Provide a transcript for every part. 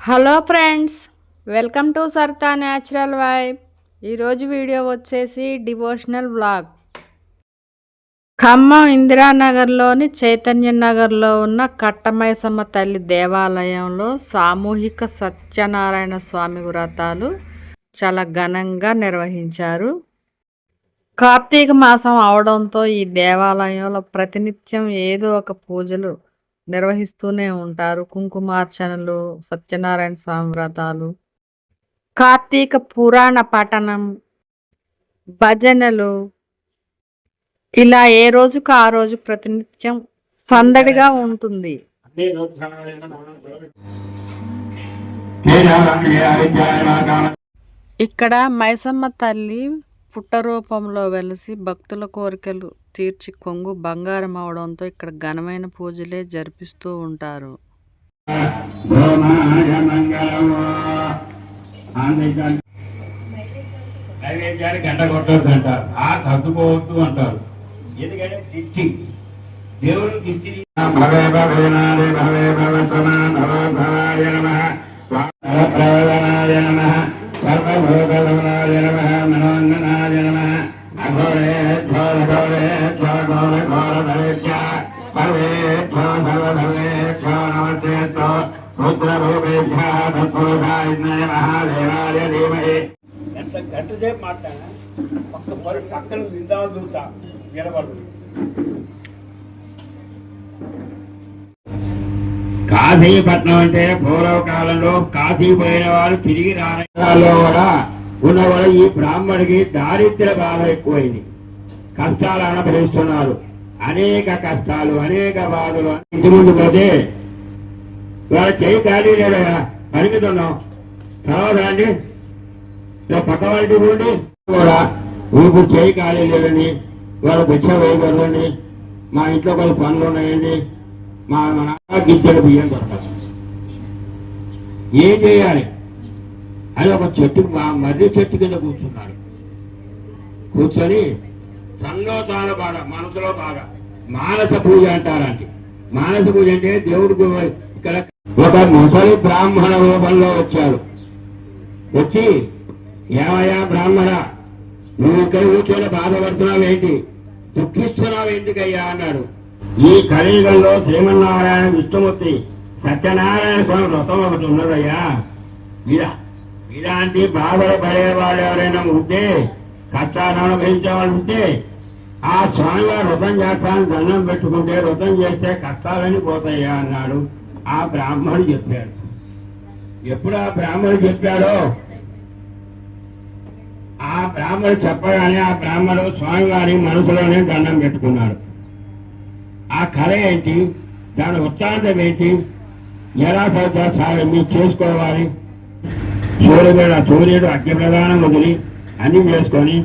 Hello friends welcome to Sartha natural vibe. ఈరోజు video వచ్చేసి devotional vlog Khammam ఇందిరానగర్లోని చైతన్య నగర్లో ఉన్న కట్టమైసమ్మ తల్లి దేవాలయంలో సామూహిక సత్యనారాయణ స్వామి వ్రతాలు చాలా ఘనంగా నిర్వహించారు. కార్తీక మాసం అవడంతో ఈ దేవాలయంలో ప్రతినిత్యం ఏదో ఒక పూజలు నిర్వహిస్తూనే ఉంటారు. కుంకుమార్చనలు సత్యనారాయణ స్వామి వ్రతాలు కార్తీక పురాణ పఠనం భజనలు. ఇలా ఏ రోజుకు ఆ రోజు ప్రతినిత్యం సందడిగా ఉంటుంది. ఇక్కడ మైసమ్మ తల్లి పుట్ట రూపంలో వెలిసి భక్తుల కోరికలు తీర్చి కొంగు బంగారం అవడంతో ఇక్కడ ఘనమైన పూజలే జరిపిస్తూ ఉంటారు. గంట కొట్టద్దు అంటారు ఆ తగ్గుకోవద్దు అంటారు. ఎందుకంటే దిష్టి. దేవుడు దిష్టి భవే భవే భవాయ నమ. నమ. నమ. ఎంత గంట సేపు మాట్లాడినా పక్క మరి పక్కన నిందాలు చూస్తా నిలబడు కాశీపట్నం అంటే పూర్వకాలంలో కాశీ పోయిన వారు తిరిగి రాలో కూడా ఉన్నవాడు ఈ బ్రాహ్మడికి దారిద్ర్య బాధ ఎక్కువైంది. కష్టాలు అనుభవిస్తున్నారు. అనేక కష్టాలు అనేక బాధలు. ఇంటి ముందు పోతే వాళ్ళ చేయి ఖాళీ లేదు కదా పరిమితి ఉన్నాం తర్వాత అండి పక్క వాళ్ళకి పోండి. కూడా ఊపు చేయి ఖాళీ లేదండి. వాళ్ళు బిచ్చ వేయకూడదండి మా ఇంట్లో కొన్ని పనులు ఉన్నాయండి. మా మన గిద్దెడు బియ్యం దొరకాలి ఏం చేయాలి? అది ఒక చెట్టు మర్రి చెట్టు కింద కూర్చున్నాడు. కూర్చొని తనలో తాను బాగా మనసులో బాగా మానస పూజ అంటారండి. మానస పూజ అంటే దేవుడికి ఇక్కడ ఒక ముసలి బ్రాహ్మణ రూపంలో వచ్చాడు. వచ్చి ఏమయ్యా బ్రాహ్మణ నువ్వు ఇక్కడ కూర్చొని బాధపడుతున్నావు ఏంటి? దుఃఖిస్తున్నావు ఎందుకయ్యా? అన్నాడు. ఈ కలియుగంలో శ్రీమన్నారాయణ విష్ణుమూర్తి సత్యనారాయణ స్వామి వ్రతం ఒకటి ఉన్నదయ్యా. ఇలా ఇలాంటి బాధలు పడేవాళ్ళు ఎవరైనా ఉంటే కష్టాలను అనుభవించే వాళ్ళు ఉంటే ఆ స్వామివారు వ్రతం చేస్తాను దండం పెట్టుకుంటే వ్రతం చేస్తే కష్టాలని పోతాయా అన్నాడు. ఆ బ్రాహ్మణుడు చెప్పాడు. ఎప్పుడు ఆ బ్రాహ్మణుడు చెప్పాడో? ఆ బ్రాహ్మణుడు చెప్పగానే ఆ బ్రాహ్మణుడు స్వామివారి మనసులోనే దండం పెట్టుకున్నాడు. ఆ కళ ఏంటి? దాని వృత్తాంతం ఏంటి? ఎలా సార్ మీరు చేసుకోవాలి? సూర్యుడు సూర్యుడు అగ్ని ప్రధానం వదిలి అన్ని చేసుకొని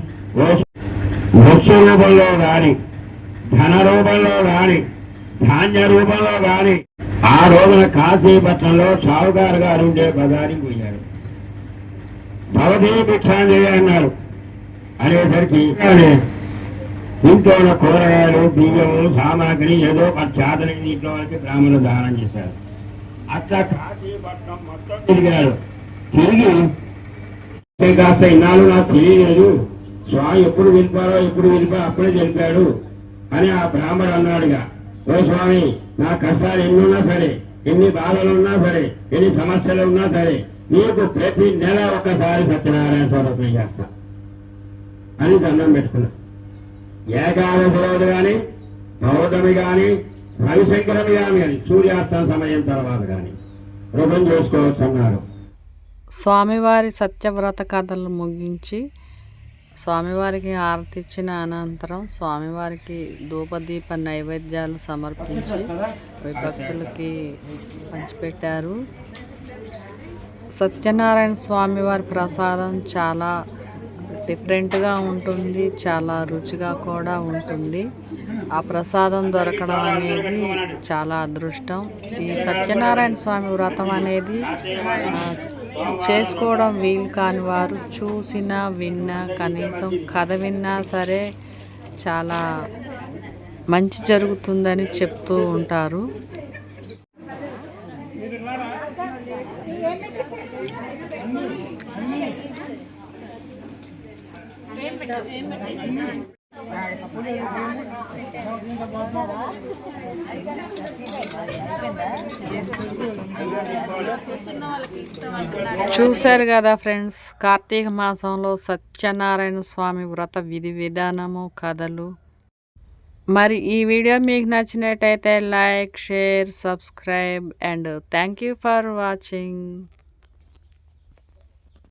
వృక్ష రూపంలో గాని ధన రూపంలో గాని ధాన్య రూపంలో గాని ఆ రోజున కాశీపట్నంలో షావుకారు గారు ఉండే బజారికి పోయారు. భవదీ భిక్షాంజయ అన్నారు. అనేసరికి ఇంట్లో ఉన్న కూరగాయలు బియ్యము సామాగ్రి ఏదో ఒక చేతని ఇంట్లో వాళ్ళకి బ్రాహ్మణులు దానం చేశారు. అట్లా కాశీపట్నం మొత్తం తిరిగాడు తిరిగి కాస్త ఇన్నాళ్ళు నాకు తెలియలేదు. స్వామి ఎప్పుడు వెళ్ళిపారో ఎప్పుడు వెళ్ళిపో అప్పుడే తెలిపాడు అని ఆ బ్రాహ్మడు అన్నాడుగా. ఓ స్వామి నా కష్టాలు ఎన్ని ఉన్నా సరే ఎన్ని బాధలు ఉన్నా సరే ఎన్ని సమస్యలు ఉన్నా సరే నీకు ప్రతి నెల ఒకసారి సత్యనారాయణ స్వరూపం చేస్తా అని దండం పెట్టుకున్నా. ఏకాదశి రోజు కానీ పౌర్ణమి కానీ రవిశంకరమి కానీ అని సూర్యాస్తం సమయం తర్వాత కానీ వృతం చేసుకోవచ్చు అన్నారు. స్వామివారి సత్యవ్రత కథలు ముగించి స్వామివారికి హారతి ఇచ్చిన అనంతరం స్వామివారికి ధూపదీప నైవేద్యాలు సమర్పించి భక్తులకి పంచిపెట్టారు. సత్యనారాయణ స్వామివారి ప్రసాదం చాలా డిఫరెంట్గా ఉంటుంది చాలా రుచిగా కూడా ఉంటుంది. ఆ ప్రసాదం దొరకడం అనేది చాలా అదృష్టం. ఈ సత్యనారాయణ స్వామి వ్రతం అనేది చేసుకోవడం వీలు కాని వారు చూసినా విన్నా కనీసం కథ విన్నా సరే చాలా మంచి జరుగుతుందని చెప్తూ ఉంటారు. చూశారు కదా ఫ్రెండ్స్ కార్తీక మాసంలో సత్యనారాయణ స్వామి వ్రత విధి విధానము కథలు. మరి ఈ వీడియో మీకు నచ్చినట్టయితే like share subscribe and thank you for watching.